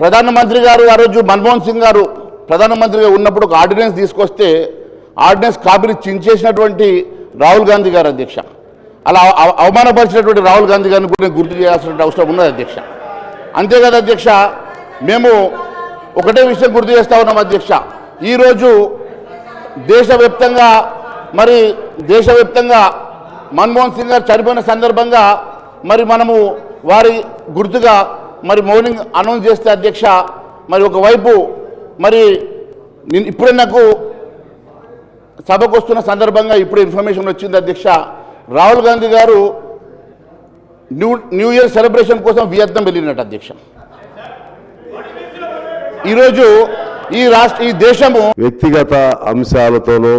ప్రధానమంత్రి గారు ఆ రోజు మన్మోహన్ సింగ్ గారు ప్రధానమంత్రిగా ఉన్నప్పుడు ఒక ఆర్డినెన్స్ తీసుకొస్తే ఆర్డినెన్స్ కాపీని చించేసినటువంటి రాహుల్ గాంధీ గారు అధ్యక్ష. అలా అవమానపరిచినటువంటి రాహుల్ గాంధీ గారిని కూడా గుర్తు చేయాల్సిన అవసరం ఉన్నది అధ్యక్ష. అంతే కదా అధ్యక్ష మేము ఒకటే విషయం గుర్తు చేస్తా ఉన్నాం అధ్యక్ష. ఈరోజు దేశవ్యాప్తంగా మరి దేశవ్యాప్తంగా మన్మోహన్ సింగ్ గారు చనిపోయిన సందర్భంగా మరి మనము వారి గుర్తుగా మరి మౌనింగ్ అనౌన్స్ చేస్తే అధ్యక్ష మరి ఒకవైపు మరి నేను ఇప్పుడే నాకు సభకు వస్తున్న సందర్భంగా ఇప్పుడు ఇన్ఫర్మేషన్ వచ్చింది అధ్యక్ష. రాహుల్ గాంధీ గారు న్యూ న్యూ ఇయర్ సెలబ్రేషన్ కోసం వియత్నం వెళ్ళినట్టు అధ్యక్ష. ఈరోజు ఈ రాష్ట్ర ఈ దేశము వ్యక్తిగత అంశాలతోనో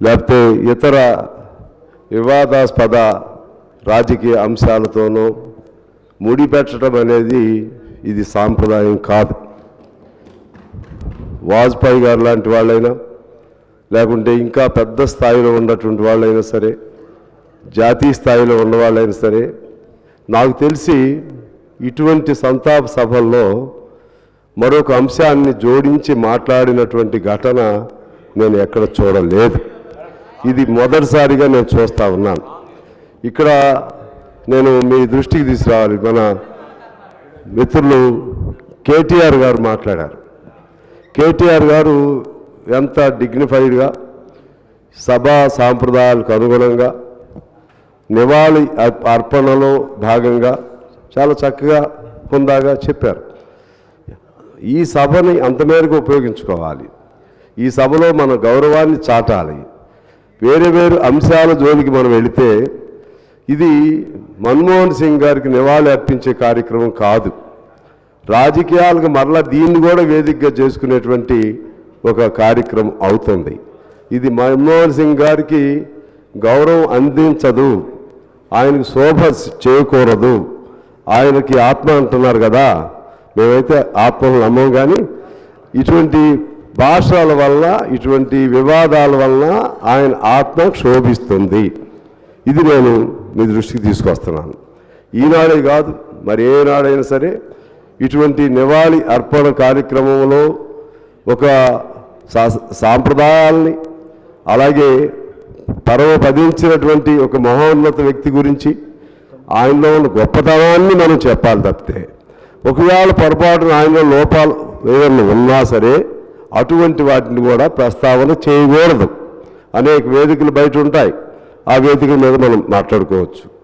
లేకపోతే ఇతర వివాదాస్పద రాజకీయ అంశాలతోనో ముడిపెట్టడం అనేది ఇది సాంప్రదాయం కాదు. వాజ్పేయి గారు లాంటి వాళ్ళైనా లేకుంటే ఇంకా పెద్ద స్థాయిలో ఉన్నటువంటి వాళ్ళైనా సరే జాతీయ స్థాయిలో ఉన్నవాళ్ళైనా సరే నాకు తెలిసి ఇటువంటి సంతాప సభల్లో మరొక అంశాన్ని జోడించి మాట్లాడినటువంటి ఘటన నేను ఎక్కడ చూడలేదు. ఇది మొదటిసారిగా నేను చూస్తా ఉన్నాను. ఇక్కడ నేను మీ దృష్టికి తీసుకురావాలి. మన మిత్రులు కేటీఆర్ గారు మాట్లాడారు. కేటీఆర్ గారు ఎంత డిగ్నిఫైడ్గా సభా సాంప్రదాయాలకు అనుగుణంగా నివాళి అర్పణలో భాగంగా చాలా చక్కగా హుందాగా చెప్పారు. ఈ సభని అంత మేరకు ఉపయోగించుకోవాలి. ఈ సభలో మన గౌరవాన్ని చాటాలి. వేరే వేరు అంశాల జోలికి మనం వెళితే ఇది మన్మోహన్ సింగ్ గారికి నివాళి అర్పించే కార్యక్రమం కాదు. రాజకీయాలకు మరలా దీన్ని కూడా వేదికగా చేసుకునేటువంటి ఒక కార్యక్రమం అవుతుంది. ఇది మన్మోహన్ సింగ్ గారికి గౌరవం అందించదు. ఆయనకు శోభ చేయకూడదు ఆయనకి ఆత్మ అంటున్నారు కదా. మేమైతే ఆత్మను నమ్మం కానీ ఇటువంటి భాషల వల్ల ఇటువంటి వివాదాల వల్ల ఆయన ఆత్మ క్షోభిస్తుంది. ఇది నేను మీ దృష్టికి తీసుకొస్తున్నాను. ఈనాడే కాదు మరి ఏనాడైనా సరే ఇటువంటి నివాళి అర్పణ కార్యక్రమంలో ఒక సా- సాంప్రదాయాల్ని అలాగే పరమపదించినటువంటి ఒక మహోన్నత వ్యక్తి గురించి ఆయనలో ఉన్న గొప్పతనాన్ని మనం చెప్పాలి తప్పితే ఒకవేళ పొరపాటున ఆయనలో లోపాలు ఏదైనా ఉన్నా సరే అటువంటి వాటిని కూడా ప్రస్తావన చేయకూడదు. అనేక వేదికలు బయట ఉంటాయి. ఆ వేదిక మీద మనం మాట్లాడుకోవచ్చు.